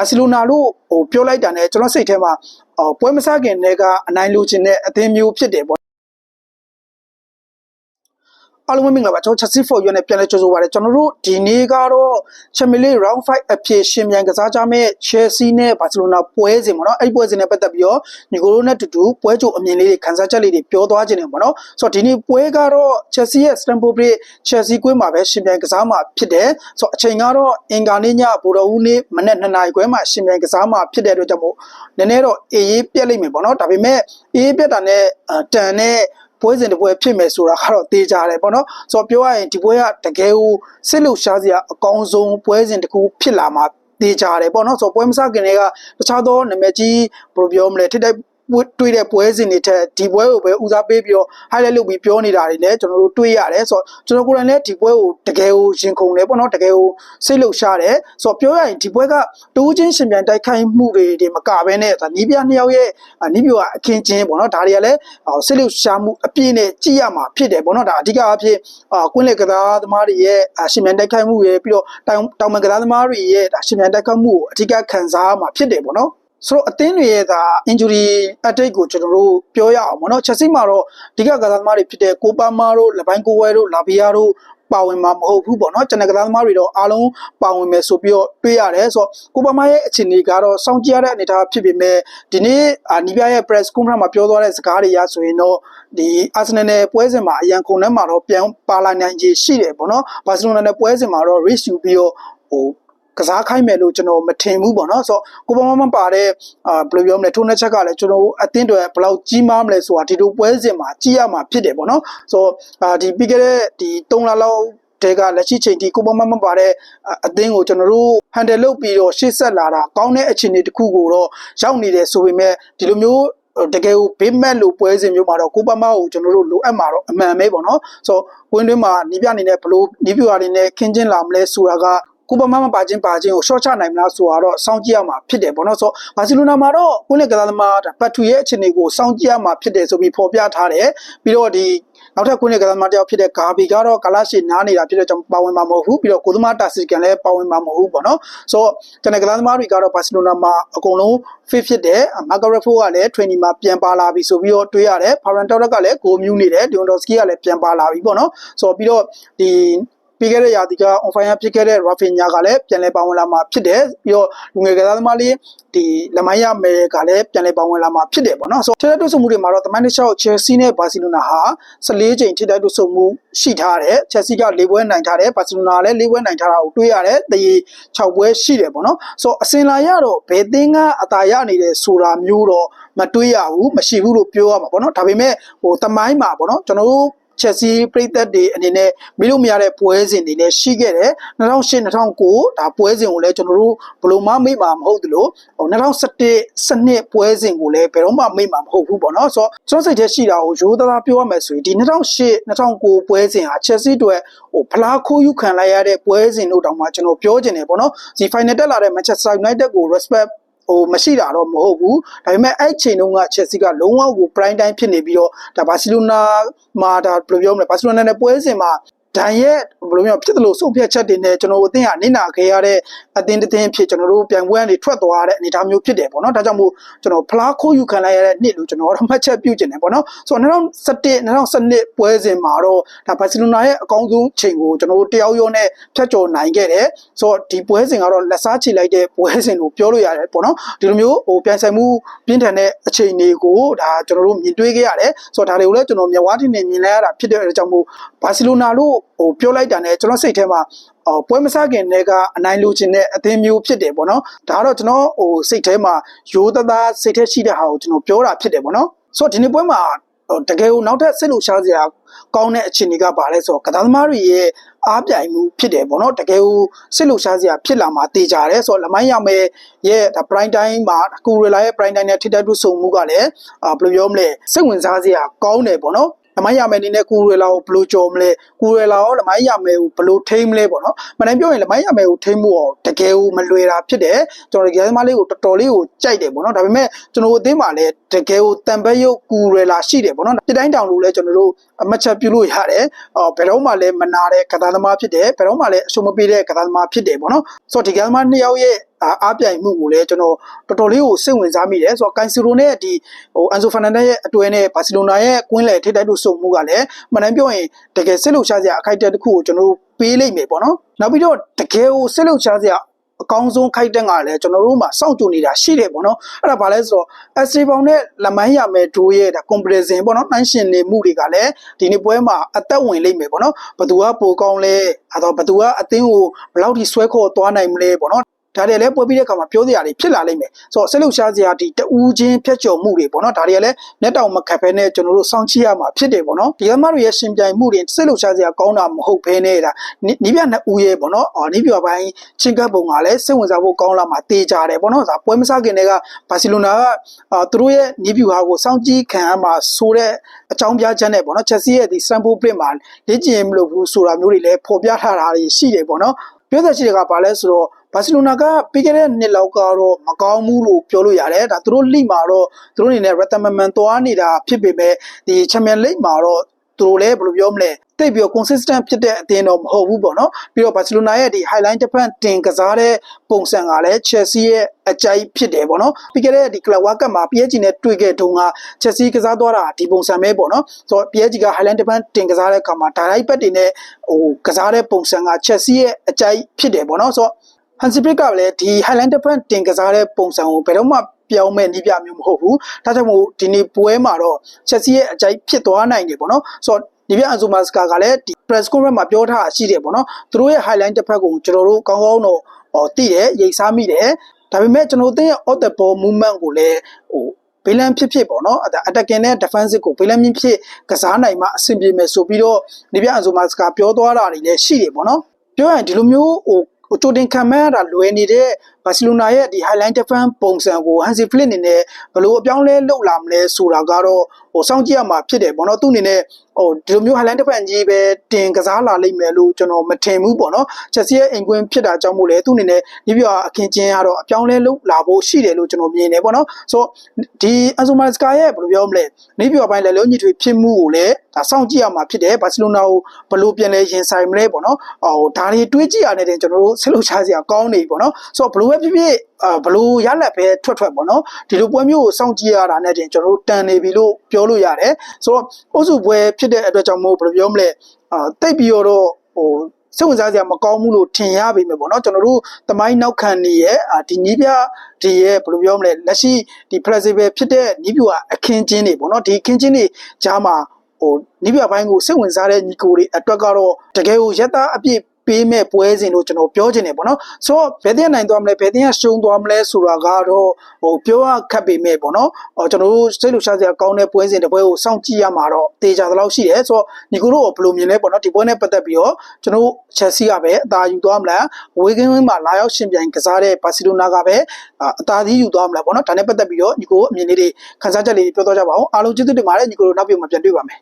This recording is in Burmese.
ဘာစီလိုနာလို့ဟိုပြောလိုက်တာ ਨੇ ကျွန်တော်စိတ်ထဲမှာဟိုပွဲမစားခင်တည်းကအနိုင်လိုချင်တဲ့အသင်းမျိုးဖြစ်တယ်ပေါ့ အားလုံးပဲမင်္ဂလာပါကျွန်တော် Chelsea for you နဲ့ပြန်လည်ကြိုဆိုပါရစေကျွန်တော်တို့ဒီနေ့ကတော့ Champions League Round 5အဖြစ်ရှင်မြန်ကစားကြမဲ့ Chelsea နဲ့ Barcelona ပွဲစဉ်ပေါ့နော်အဲ့ဒီပွဲစဉ်နဲ့ပတ်သက်ပြီးတော့ညီကိုတို့နဲ့တူတူပွဲကြိုအမြင်လေးတွေခန်းစားချက်လေးတွေပြောသွားခြင်းတယ်ပေါ့နော်ဆိုတော့ဒီနေ့ပွဲကတော့ Chelsea ရဲ့ Stamford Bridge Chelsea ကွင်းမှာပဲရှင်မြန်ကစားမှာဖြစ်တယ်ဆိုတော့အချိန်ကတော့အင်္ဂါနေ့ညဗိုလ်တော်ဦးနေ့မနေ့2နာရီခွဲမှာရှင်မြန်ကစားမှာဖြစ်တဲ့အတွက်ကြောင့်မို့နည်းနည်းတော့အေးရေးပြက်လိမ့်မယ်ပေါ့နော်ဒါပေမဲ့အေးရေးပြက်တာနဲ့တန်နဲ့ ပွဲစဉ်တစ်ပွဲဖြစ်မယ်ဆိုတာကတော့တေးကြတယ်ပေါ့နော်ဆိုတော့ပြောရရင်ဒီပွဲကတကယ်ကိုစစ်လို့ရှားစရာအကောင်းဆုံးပွဲစဉ်တစ်ခုဖြစ်လာမှာတေးကြတယ်ပေါ့နော်ဆိုတော့ပွဲမစခင်တွေကတခြားသောနာမည်ကြီးဘယ်လိုပြောမလဲထိတိုက် တွေ့တဲ့ပွဲစဉ်တွေထက်ဒီပွဲကိုပဲဦးစားပေးပြီးတော့ highlight လုပ်ပြီးပြောနေတာတွေလည်းကျွန်တော်တို့တွေ့ရတယ်ဆိုတော့ကျွန်တော်ကိုယ်တိုင်လည်းဒီပွဲကိုတကယ်ကိုရင်ခုန်တယ်ပေါ့နော်တကယ်ကိုစိတ်လှုပ်ရှားတယ်ဆိုတော့ပြောရရင်ဒီပွဲကတိုးချင်းရှင်ပြန်တိုက်ခိုက်မှုတွေတွေမကဘဲနဲ့ဒါနီးပြနှစ်ယောက်ရဲ့နီးပြအခင်းချင်းပေါ့နော်ဒါတွေကလည်းစိတ်လှုပ်ရှားမှုအပြည့်နဲ့ကြည့်ရမှာဖြစ်တယ်ပေါ့နော်ဒါအဓိကအဖြစ်ကွင်းလက်ကစားသမားတွေရဲ့ရှင်ပြန်တိုက်ခိုက်မှုတွေပြီးတော့တောင်တောင်မကစားသမားတွေရဲ့ရှင်ပြန်တိုက်ခိုက်မှုကိုအဓိကခံစားရမှာဖြစ်တယ်ပေါ့နော် ဆိုတော့အသင်းတွေရဲ့ဒါ injury update ကိုကျွန်တော်တို့ပြောရအောင်ပေါ့နော်ချက်စီမှာတော့ဒီကကစားသမားတွေဖြစ်တဲ့ကိုပါမာတို့လပိုင်းကိုဝဲတို့လာဗီယာတို့ပါဝင်မှာမဟုတ်ဘူးပေါ့နော်ကျွန်တော်ကစားသမားတွေတော့အားလုံးပါဝင်မယ်ဆိုပြီးတော့တွေးရတယ်ဆိုတော့ကိုပါမာရဲ့အခြေအနေကတော့စောင့်ကြည့်ရတဲ့အနေအထားဖြစ်ပေမဲ့ဒီနေ့နီးပြရဲ့ press conference မှာပြောသွားတဲ့စကားတွေရဆိုရင်တော့ဒီ Arsenal နဲ့ပွဲစဉ်မှာအရန်ခုန်ထဲမှာတော့ပြန်ပါလာနိုင်ခြေရှိတယ်ပေါ့နော်ဘာစီလိုနာနဲ့ပွဲစဉ်မှာတော့ risk ယူပြီးတော့ဟို ကစားခိုင်းမယ်လို့ကျွန်တော်မထင်ဘူးပေါ့နော်ဆိုတော့ကိုပမမပါတဲ့အာဘယ်လိုပြောမလဲထိုးနှက်ချက်ကလည်းကျွန်တော်အသင်းတွေဘယ်လောက်ကြီးမားမလဲဆိုတာဒီလိုပွဲစဉ်မှာကြည့်ရမှာဖြစ်တယ်ပေါ့နော်ဆိုတော့အာဒီပြီးခဲ့တဲ့ဒီ3လလောက်တဲကလက်ရှိချိန်ထိကိုပမမပါတဲ့အသင်းကိုကျွန်တော်တို့ handle လုပ်ပြီးတော့ရှေ့ဆက်လာတာကောင်းတဲ့အခြေအနေတစ်ခုကိုတော့ရောက်နေတယ်ဆိုပေမဲ့ဒီလိုမျိုးတကယ်ကိုဘေးမက်လို့ပွဲစဉ်မျိုးမှာတော့ကိုပမကိုကျွန်တော်တို့လိုအပ်မှာတော့အမှန်ပဲပေါ့နော်ဆိုတော့ဝင်းတွင်းမှာနီးပြအနေနဲ့ဘလို့နီးပြွာတွေနဲ့ခင်းချင်းလာမလဲဆိုတာက ကိုပမာမပါခြင်းပါခြင်းကိုရှော့ချနိုင်မလားဆိုတော့စောင့်ကြည့်ရမှာဖြစ်တယ်ပေါ့နော်ဆိုဘာစီလိုနာမှာတော့ကိုယ့်နဲ့ကစားသမားပတ်ထူရဲ့အခြေအနေကိုစောင့်ကြည့်ရမှာဖြစ်တယ်ဆိုပြီးဖော်ပြထားတယ်ပြီးတော့ဒီနောက်ထပ်ကိုယ့်နဲ့ကစားသမားတယောက်ဖြစ်တဲ့ဂါဘီကတော့ကာလာရှိနားနေတာဖြစ်တဲ့ကြောင့်ပါဝင်မှာမဟုတ်ဘူးပြီးတော့ကိုသမားတာစီကန်လည်းပါဝင်မှာမဟုတ်ဘူးပေါ့နော်ဆိုတော့ကျွန်တော်ကစားသမားတွေကတော့ဘာစီလိုနာမှာအကုန်လုံး fit ဖြစ်တယ်မာဂရက်ဖိုကလည်း training မှာပြန်ပါလာပြီဆိုပြီးတော့တွေးရတယ်ဖာရန်တောရက်ကလည်းဂိုမြူးနေတယ်ဒီယွန်ဒေါစကီကလည်းပြန်ပါလာပြီပေါ့နော်ဆိုတော့ပြီးတော့ဒီ ပြီးခဲ့တဲ့ရာသီက on fire ဖြစ်ခဲ့တဲ့ Rafinha ကလည်းပြန်လည်ပါဝင်လာမှာဖြစ်တယ်ပြီးတော့လူငယ်ကစားသမားလေးဒီလမိုင်းရမယ်ကလည်းပြန်လည်ပါဝင်လာမှာဖြစ်တယ်ပေါ့နော်ဆိုတော့ထိတဲ့တွဆုံမှုတွေမှာတော့တမန်တစ်ချောက် Chelsea နဲ့ Barcelona ဟာ14ချိန်ထိတဲ့တွဆုံမှုရှိထားတယ် Chelsea က၄ပွဲနိုင်ထားတယ် Barcelona လည်း၄ပွဲနိုင်ထားတာကိုတွေးရတယ်တရေ6ပွဲရှိတယ်ပေါ့နော်ဆိုတော့အစင်လာရတော့ဘယ်သင်းကအသာရနေတယ်ဆိုတာမျိုးတော့မတွေးရဘူးမရှိဘူးလို့ပြောရမှာပေါ့နော်ဒါပေမဲ့ဟိုတမိုင်းမှာပေါ့နော်ကျွန်တော်တို့ ချက်စီပြည်သက်တွေအနေနဲ့မိလို့မရတဲ့ပွဲစဉ်တွေလည်းရှိခဲ့တယ်2008 2009ဒါပွဲစဉ်ကိုလည်းကျွန်တော်တို့ဘလို့မှမိမှာမဟုတ်သလို2017စနစ်ပွဲစဉ်ကိုလည်းဘယ်တော့မှမိမှာမဟုတ်ဘူးပေါ့နော်ဆိုတော့ကျွန်တော်စိတ်ထဲရှိတာကိုရိုးသားသားပြောရမယ်ဆိုရင်ဒီ2008 2009ပွဲစဉ်ဟာချက်စီတွေဟိုဖလားခိုးယူခံလိုက်ရတဲ့ပွဲစဉ်တို့တောင်မှကျွန်တော်ပြောချင်တယ်ပေါ့နော်ဒီ final တက်လာတဲ့ Manchester United ကို respect ဟိုမရှိတာတော့မဟုတ်ဘူးဒါပေမဲ့အဲ့ချိန်တုန်းကချက်စီကလုံးဝကို prime time ဖြစ်နေပြီးတော့ဒါဘာစီလိုနာမှာဒါဘယ်လိုပြောမလဲဘာစီလိုနာနဲ့ပွဲစဉ်မှာ ဒန်ရဲ့ဘယ်လိုမျိုးဖြစ်တယ်လို့ဆုံးဖြတ်ချက်တွေနဲ့ကျွန်တော်တို့အသင်းဟာနင့်နာခဲ့ရတဲ့အသင်းတစ်သင်းဖြစ်ကျွန်တော်တို့ပြန်ပွဲကနေထွက်သွားတဲ့အနေအထားမျိုးဖြစ်တယ်ပေါ့နော်ဒါကြောင့်မို့ကျွန်တော်ဖလားခိုးယူခံလိုက်ရတဲ့နှစ်လို့ကျွန်တော်တို့မှတ်ချက်ပြုကျင်တယ်ပေါ့နော်ဆိုတော့2017 2012ပွဲစဉ်မှာတော့ဒါဘာစီလိုနာရဲ့အကောင်းဆုံးချိန်ကိုကျွန်တော်တို့တယောက်ရောနဲ့ဖြတ်ကျော်နိုင်ခဲ့တယ်ဆိုတော့ဒီပွဲစဉ်ကတော့လက်စားချေလိုက်တဲ့ပွဲစဉ်ကိုပြောလို့ရတယ်ပေါ့နော်ဒီလိုမျိုးဟိုပြန်ဆိုင်မှုပြင်းထန်တဲ့အချိန်တွေကိုဒါကျွန်တော်တို့မြင်တွေ့ခဲ့ရတယ်ဆိုတော့ဒါတွေကိုလည်းကျွန်တော်မြဝတီနဲ့မြင်လိုက်ရတာဖြစ်တဲ့အကြောင်းမို့ဘာစီလိုနာလို့ဟိုပြောလိုက်တာနဲ့ကျွန်တော်စိတ်ထဲမှာဟိုပွဲမစားခင်တည်းကအနိုင်လိုချင်တဲ့အသင်းမျိုးဖြစ်တယ်ပေါ့နော်ဒါကတော့ကျွန်တော်ဟိုစိတ်ထဲမှာရိုးသားသားစိတ်ထဲရှိတဲ့ဟာကိုကျွန်တော်ပြောတာဖြစ်တယ်ပေါ့နော်ဆိုတော့ဒီနေ့ပွဲမှာတကယ်ကိုနောက်ထပ်စစ်လို့ရှားစရာကောင်းတဲ့အခြေအနေကပါလဲဆိုတော့ကစားသမားတွေရဲ့အားပြိုင်မှုဖြစ်တယ်ပေါ့နော်တကယ်ကိုစစ်လို့ရှားစရာဖြစ်လာမှာတေချာတယ်ဆိုတော့လမိုင်းရမယ်ရဲ့ဒါ prime time မှာကူရလာရဲ့ prime time နဲ့ထိတက်တူဆုံမှုကလည်းအာဘယ်လိုပြောမလဲစိတ်ဝင်စားစရာကောင်းတယ်ပေါ့နော် လမိုင်းရမယ်အနေနဲ့ကူရလာကိုဘယ်လိုကြော်မလဲကူရလာရောလမိုင်းရမယ်ကိုဘယ်လိုထိမ့်မလဲပေါ့နော်မနိုင်ပြောရင်လမိုင်းရမယ်ကိုထိမ့်မှုတော့တကယ်ကိုမလွယ်တာဖြစ်တယ်ကျွန်တော်ဒီကစားသမားလေးကိုတော်တော်လေးကိုကြိုက်တယ်ပေါ့နော်ဒါပေမဲ့ကျွန်တော်အသင်းမှာလည်းတကယ်ကိုတန်ပတ်ရုပ်ကူရလာရှိတယ်ပေါ့နော်ပြတိုင်းတောင်လို့လည်းကျွန်တော်တို့အမချက်ပြုလို့ရတယ်အော်ဘယ်တော့မှလည်းမနာတဲ့ကစားသမားဖြစ်တယ်ဘယ်တော့မှလည်းအရှုံးမပေးတဲ့ကစားသမားဖြစ်တယ်ပေါ့နော်ဆိုတော့ဒီကစားသမားနှစ်ယောက်ရဲ့ အာအားပြိုင်မှုကိုလည်းကျွန်တော်တော်တော်လေးကိုစိတ်ဝင်စားမိတယ်ဆိုတော့ကန်စီရိုနဲ့ဒီဟိုအန်ဆိုဖာနန်ဒက်ရဲ့အတွဲနဲ့ဘာစီလိုနာရဲ့ကွင်းလယ်ထိတိုက်တို့စုံမှုကလည်းမှန်တမ်းပြောရင်တကယ်စိတ်လှုပ်ရှားစရာအခိုက်အတန့်တစ်ခုကိုကျွန်တော်တို့ပေးလိုက်မယ်ပေါ့နော်နောက်ပြီးတော့တကယ်ကိုစိတ်လှုပ်ရှားစရာအကောင်းဆုံးခိုက်တက်ကလည်းကျွန်တော်တို့မှာစောင့်ကြိုနေတာရှိတယ်ပေါ့နော်အဲ့ဒါဘာလဲဆိုတော့ S3 ပေါင်နဲ့လမိုင်းရမယ်ဒိုးရဲ့ဒါ comparison ပေါ့နော်နှိုင်းရှင်နေမှုတွေကလည်းဒီနေ့ပွဲမှာအသက်ဝင်လိမ့်မယ်ပေါ့နော်ဘသူကပိုကောင်းလဲအဲ့တော့ဘသူကအသင်းကိုဘယ်လောက်ထိဆွဲခေါ်သွားနိုင်မလဲပေါ့နော် ဒါတွေလည်းပွဲပြီးတဲ့အခါမှာပြောစရာတွေဖြစ်လာလိမ့်မယ်ဆိုတော့ဆက်လုပ်ရှားစရာဒီတူးချင်းဖြတ်ကျော်မှုတွေပေါ့နော်ဒါတွေကလည်းလက်တောင်မခတ်ဘဲနဲ့ကျွန်တော်တို့စောင့်ကြည့်ရမှာဖြစ်တယ်ပေါ့နော်ဒီကမတွေရဲ့ရှင်ပြိုင်မှုတွေဆက်လုပ်ရှားစရာကောင်းတာမဟုတ်ဘဲနဲ့ဒါနီးပြနှစ်ဦးရဲ့ပေါ့နော်အော်နီးပြပိုင်းချင်းကပ်ပုံကလည်းစိတ်ဝင်စားဖို့ကောင်းလာမှာတေးကြတယ်ပေါ့နော်ဒါပွဲမစခင်တည်းကဘာစီလိုနာကအာသူတို့ရဲ့နီးပြဟာကိုစောင့်ကြည့်ခံရမှာဆိုတဲ့အကြောင်းပြချက်နဲ့ပေါ့နော်ချက်စီရဲ့ဒီစမ်ပူပရစ်မှာလေ့ကျင့်မလို့ဘူးဆိုတာမျိုးတွေလည်းဖော်ပြထားတာတွေရှိတယ်ပေါ့နော်ပြောသက်ရှိတဲ့ကဘာလဲဆိုတော့ ဘာစီလိုနာကပြီးခဲ့တဲ့နှစ်လောက်ကတော့မကောင်းဘူးလို့ပြောလို့ရတယ်ဒါသူတို့လိမှာတော့သူတို့အနေနဲ့ recommend သွားနေတာဖြစ်ပေမဲ့ဒီ Champion League မှာတော့သူတို့လည်းဘယ်လိုပြောမလဲတိတ်ပြီးတော့ consistent ဖြစ်တဲ့အသင်းတော့မဟုတ်ဘူးပေါ့နော်ပြီးတော့ Barcelona ရဲ့ဒီ highline Japan တင်ကစားတဲ့ပုံစံကလည်း Chelsea ရဲ့အကြိုက်ဖြစ်တယ်ပေါ့နော်ပြီးခဲ့တဲ့ဒီ Club World Cup မှာ PSG နဲ့တွေ့ခဲ့တုန်းက Chelsea ကစားသွားတာဒီပုံစံပဲပေါ့နော်ဆိုတော့ PSG က highline Japan တင်ကစားတဲ့အခါမှာ direct bet တွေနဲ့ဟိုကစားတဲ့ပုံစံက Chelsea ရဲ့အကြိုက်ဖြစ်တယ်ပေါ့နော်ဆိုတော့ Hansi Flick ကလည်းဒီ Highland Defense တင်ကစားတဲ့ပုံစံကိုဘယ်တော့မှပြောင်းမဲ့နီးပြမျိုးမဟုတ်ဘူး။ဒါကြောင့်မို့ဒီနေ့ပွဲမှာတော့ Chelsea ရဲ့အကြိုက်ဖြစ်သွားနိုင်တယ်ပေါ့နော်။ဆိုတော့ဒီပြအန်ဇိုမာစကာကလည်းဒီ press conference မှာပြောထားတာရှိတယ်ပေါ့နော်။သူတို့ရဲ့ highlight တစ်ဖက်ကိုကျွန်တော်တို့ကောင်းကောင်းတော့ဟောသိတယ်ရိတ်စားမိတယ်။ဒါပေမဲ့ကျွန်တော်တို့ရဲ့ off the ball movement ကိုလည်းဟိုဘီလန်ဖြစ်ဖြစ်ပေါ့နော်အတက်ကင်နဲ့ defensive ကိုဘီလန်ဖြစ်ဖြစ်ကစားနိုင်မှအဆင်ပြေမယ်ဆိုပြီးတော့ဒီပြအန်ဇိုမာစကာပြောသွားတာတွေလည်းရှိတယ်ပေါ့နော်။ပြောရရင်ဒီလိုမျိုးဟိုဟို ကြိုတင်ခံမဲ့ရတာလွယ်နေတဲ့ဘာစီလိုနာရဲ့ဒီ highline defense ပုံစံကို Hansi Flick အနေနဲ့ဘယ်လိုအပြောင်းလဲလုပ်လာမလဲဆိုတာကတော့ဟိုစောင့်ကြည့်ရမှာဖြစ်တယ်ပေါ့နော်သူ့အနေနဲ့ဟိုဒီလိုမျိုး highline defense ကြီးပဲတင်ကစားလာလိမ့်မယ်လို့ကျွန်တော်မထင်ဘူးပေါ့နော် Chelsea ရဲ့အိမ်ကွင်းဖြစ်တာကြောင့်မို့လဲသူ့အနေနဲ့ဒီပြအခင်းချင်းကတော့အပြောင်းလဲလုပ်လာဖို့ရှိတယ်လို့ကျွန်တော်မြင်တယ်ပေါ့နော်ဆိုဒီ Ansu Maresca ရဲ့ဘယ်လိုပြောမလဲနေပြပိုင်းလည်းလုံးညီထွေဖြစ်မှုကိုလည်းဒါစောင့်ကြည့်ရမှာဖြစ်တယ်ဘာစီလိုနာကိုဘယ်လိုပြန်လဲရင်ဆိုင်မလဲပေါ့နော်ဟိုဒါတွေတွေးကြည့်ရတဲ့ကျွန်တော်တို့ဆက်လုပ်ချစရာကောင်းနေပြီပေါ့နော်ဆိုတော့ဘယ်လိုပဲဖြစ်ဖြစ်အာဘလို့ရလက်ပဲထွက်ထွက်ပေါ့နော်ဒီလိုပွဲမျိုးကိုစောင့်ကြည့်ရတာနဲ့တင်ကျွန်တော်တို့တန်နေပြီလို့ပြောလို့ရတယ်ဆိုတော့အုပ်စုပွဲဖြစ်တဲ့အတွက်ကြောင့်မို့ဘယ်လိုပြောမလဲအာတိတ်ပြီးတော့ဟိုစိတ်ဝင်စားစရာမကောင်းဘူးလို့ထင်ရပေမဲ့ပေါ့နော်ကျွန်တော်တို့တမိုင်းနောက်ခံနေရဲ့ဒီနီးပြဒီရဲ့ဘယ်လိုပြောမလဲလက်ရှိဒီ flexible ဖြစ်တဲ့နီးပြအခင်းချင်းတွေပေါ့နော်ဒီအခင်းချင်းတွေကြားမှာဟိုနီးပြပိုင်းကိုစိတ်ဝင်စားတဲ့ညီကိုတွေအတွက်ကတော့တကယ်ကိုရက်သားအပြည့် ပေးမဲ့ပွဲစဉ်လို့ကျွန်တော်ပြောချင်တယ်ပေါ့နော်ဆိုတော့ဘယ်တင်နိုင်သွားမလဲဘယ်တင်ကရှုံးသွားမလဲဆိုတာကတော့ဟိုပြောရခက်ပေမဲ့ပေါ့နော်ဟောကျွန်တော်တို့စိတ်လှုပ်ရှားစရာကောင်းတဲ့ပွဲစဉ်တစ်ပွဲကိုစောင့်ကြည့်ရမှာတော့တေချာသလောက်ရှိတယ်ဆိုတော့ညီကိုတို့ကဘယ်လိုမြင်လဲပေါ့နော်ဒီပွဲနဲ့ပတ်သက်ပြီးတော့ကျွန်တော်တို့ချက်စီကပဲအသာယူသွားမလားဝေကင်းဝင်းမှာလာရောက်ရှင်ပြိုင်ကစားတဲ့ဘာစီလိုနာကပဲအသာသီးယူသွားမလားပေါ့နော်ဒါနဲ့ပတ်သက်ပြီးတော့ညီကိုအမြင်လေးတွေခန်းစားချက်လေးပြောတော့ကြပါအောင်အားလုံးကျေးဇူးတင်ပါတယ်ညီကိုတို့နောက်ပြန်မှာပြန်တွေ့ပါမယ်